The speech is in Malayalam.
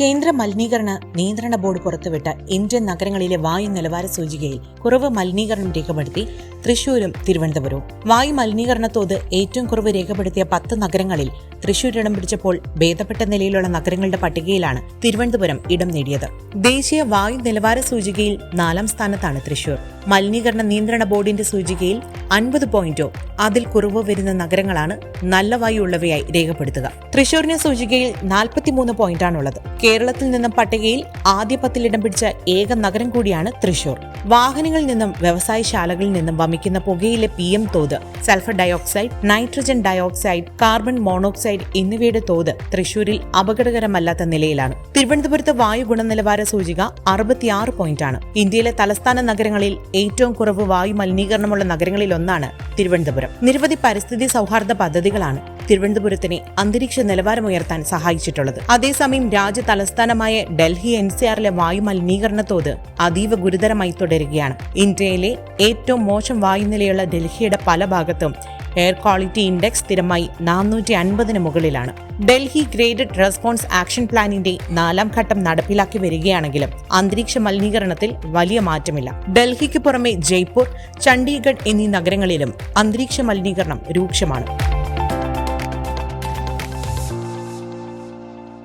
കേന്ദ്ര മലിനീകരണ നിയന്ത്രണ ബോർഡ് പുറത്തുവിട്ട ഇന്ത്യൻ നഗരങ്ങളിലെ വായു നിലവാര സൂചികയിൽ കുറവ് മലിനീകരണം രേഖപ്പെടുത്തി തൃശൂരും തിരുവനന്തപുരവും. വായു മലിനീകരണ തോത് ഏറ്റവും കുറവ് രേഖപ്പെടുത്തിയ പത്ത് നഗരങ്ങളിൽ തൃശൂർ ഇടം പിടിച്ചപ്പോൾ ഭേദപ്പെട്ട നിലയിലുള്ള നഗരങ്ങളുടെ പട്ടികയിലാണ് തിരുവനന്തപുരം ഇടം നേടിയത്. ദേശീയ വായു നിലവാര സൂചികയിൽ നാലാം സ്ഥാനത്താണ് തൃശൂർ. മലിനീകരണ നിയന്ത്രണ ബോർഡിന്റെ സൂചികയിൽ അൻപത് പോയിന്റോ അതിൽ കുറവ് വരുന്ന നഗരങ്ങളാണ് നല്ല വായു ഉള്ളവയായി രേഖപ്പെടുത്തുക. തൃശൂരിന്റെ സൂചികയിൽ നാൽപ്പത്തിമൂന്ന് പോയിന്റാണുള്ളത്. കേരളത്തിൽ നിന്നും പട്ടികയിൽ ആദ്യ പത്തിൽ ഇടം പിടിച്ച ഏക നഗരം കൂടിയാണ് തൃശൂർ. വാഹനങ്ങളിൽ നിന്നും വ്യവസായശാലകളിൽ നിന്നും വമിക്കുന്ന പുകയിലെ പി എം തോത് sulphur dioxide nitrogen dioxide carbon monoxide എന്നിവയുടെ തോത് തൃശൂരിൽ അപകടകരമല്ലാത്ത നിലയിലാണ്. തിരുവനന്തപുരത്ത് വായു ഗുണനിലവാര സൂചിക അറുപത്തിയാറ് പോയിന്റാണ് ഇന്ത്യയിലെ തലസ്ഥാന നഗരങ്ങളിൽ ഏറ്റവും കുറവ് വായു മലിനീകരണമുള്ള നഗരങ്ങളിൽ ഒന്നാണ് തിരുവനന്തപുരം. നിരവധി പരിസ്ഥിതി സൗഹാർദ്ദ പദ്ധതികളാണ് തിരുവനന്തപുരത്തിനെ അന്തരീക്ഷ നിലവാരമുയർത്താൻ സഹായിച്ചിട്ടുള്ളത്. അതേസമയം രാജ്യ തലസ്ഥാനമായ ഡൽഹി എൻ സി ആറിലെ വായു മലിനീകരണ തോത് അതീവ ഗുരുതരമായി തുടരുകയാണ്. ഇന്ത്യയിലെ ഏറ്റവും മോശം വായുനിലയുള്ള ഡൽഹിയുടെ പല ഭാഗത്തും എയർ ക്വാളിറ്റി ഇൻഡെക്സ് സ്ഥിരമായി നാനൂറ്റി അൻപതിന് മുകളിലാണ്. ഡൽഹി ഗ്രേഡഡ് റെസ്പോൺസ് ആക്ഷൻ പ്ലാനിന്റെ നാലാം ഘട്ടം നടപ്പിലാക്കി വരികയാണെങ്കിലും അന്തരീക്ഷ മലിനീകരണത്തിൽ വലിയ മാറ്റമില്ല. ഡൽഹിക്ക് പുറമെ ജയ്പൂർ ചണ്ഡീഗഡ് എന്നീ നഗരങ്ങളിലും അന്തരീക്ഷ മലിനീകരണം രൂക്ഷമാണ്.